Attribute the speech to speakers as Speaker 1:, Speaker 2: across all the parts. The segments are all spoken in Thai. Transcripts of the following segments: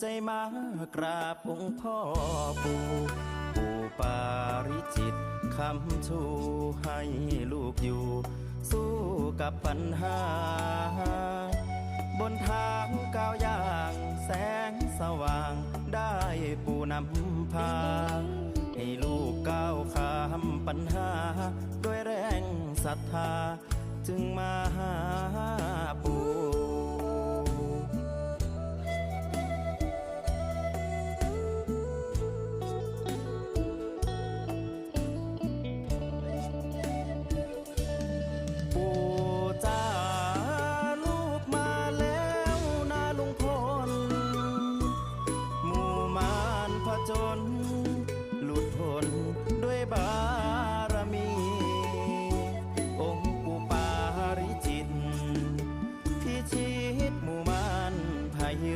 Speaker 1: ใจมากราบองค์พ่อปู่ปู่ปาริจิตคำชูให้ลูกอยู่ สู้กับปัญหา บนทางก้าวย่าง แสงสว่างได้ปู่นำพา ให้ลูกก้าวข้ามปัญหา ด้วยแรงศรัทธาจึงมาหา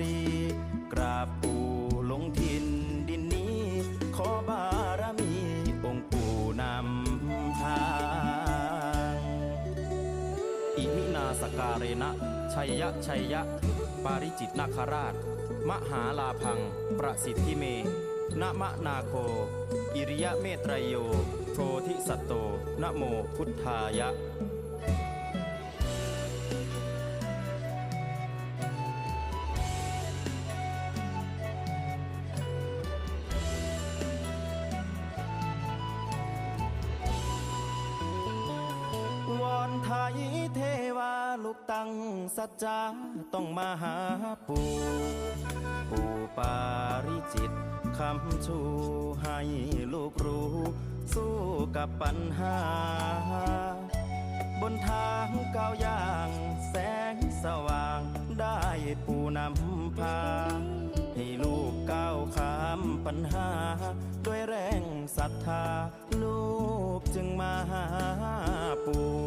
Speaker 1: รี กราบปู่ลงทินดินนี้ ขอบารมีองค์ปู่นำทาง
Speaker 2: อิมินาสการเรนะชัยยะชัยยะ ปาริจิตนาคราช มหาลาพัง ประสิทธิเมนะมะนาโค อิริยะเมตรยโย โพธิสัตโตนะโมพุทธายะ
Speaker 1: ตั้งสัจจาต้องมาหาปู่ปู่ปาริจิตคำชูให้ลูกรู้ สู้กับปัญหา บนทางก้าวย่างแสงสว่างได้ปู่นำพา ให้ลูกก้าวข้ามปัญหา ด้วยแรงศรัทธา ลูกจึงมาหาปู่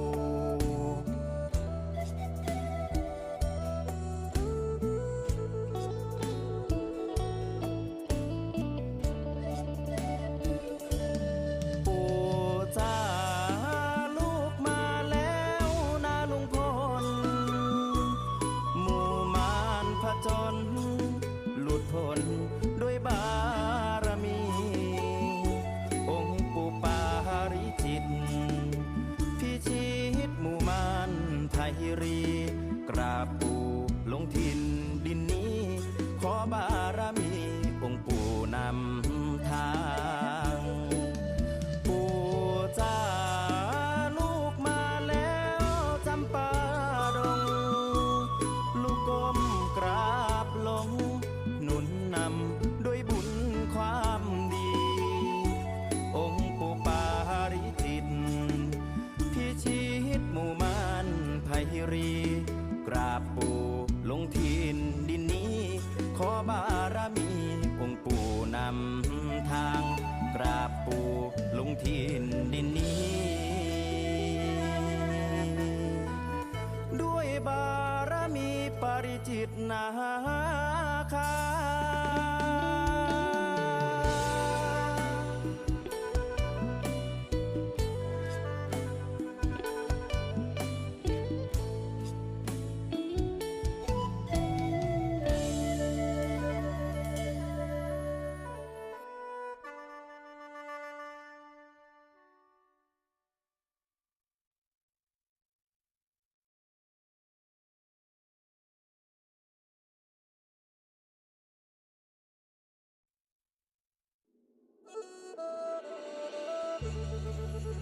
Speaker 1: กราบปู่ลงทินดินนี้ ขอบารมีองค์ปู่นำทาง กราบปู่ลงทินดินนี้ ด้วยบารมีปริจิตนา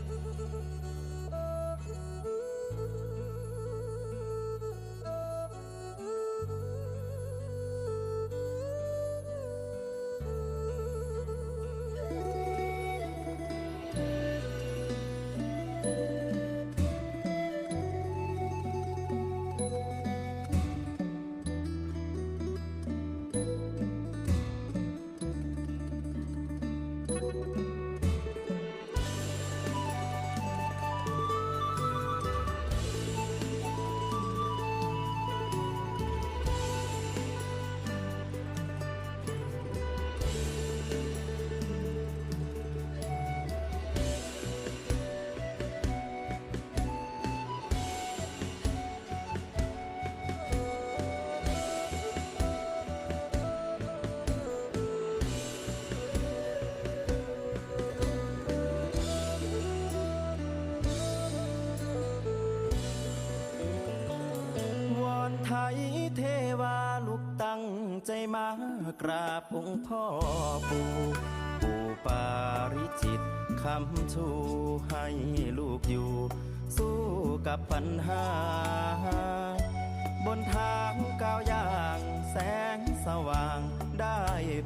Speaker 1: ว ใจมากราบองค์พ่อปู่ปู่ปาริจิตคำชูให้ลูกอยู่ สู้กับปัญหา บนทางก้าวย่าง แสงสว่างได้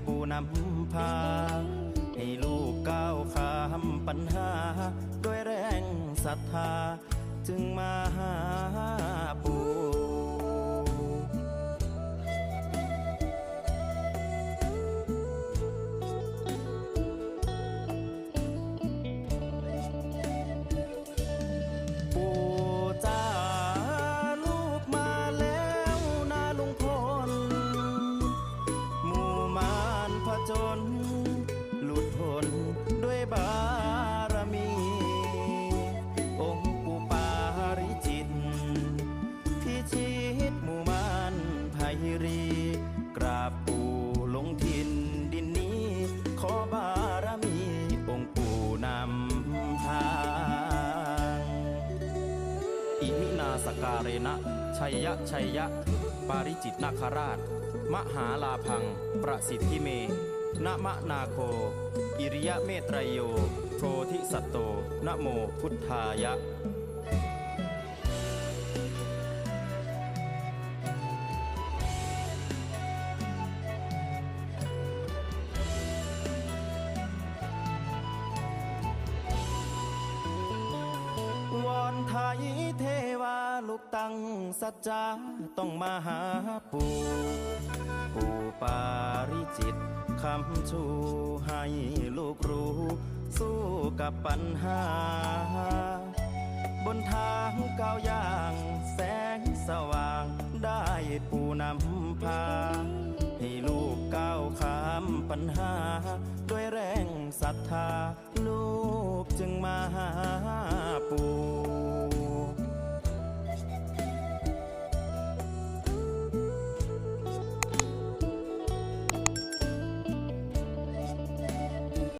Speaker 1: ปู่นำพา ให้ลูกก้าวข้ามปัญหา ด้วยแรงศรัทธา จึงมา รี กราบปู่ลงทินดินนี้ ขอบารมีองค์ปู่นำทาง
Speaker 2: อิมินาสการเรนะชัยยะชัยยะ ปาริจิตนาคราช มหาลาพัง ประสิทธิเมนะมะนาโค อิริยะเมตรยโย โพธิสัตโตนะโมพุทธายะ
Speaker 1: สัจจาต้องมาหาปู่ปู่ปาริจิตคำชูให้ลูกรู้ สู้กับปัญหา บนทางก้าวย่างแสงสว่างได้ปู่นำพา ให้ลูกก้าวข้ามปัญหา ด้วยแรงศรัทธา ลูกจึงมาหาปู่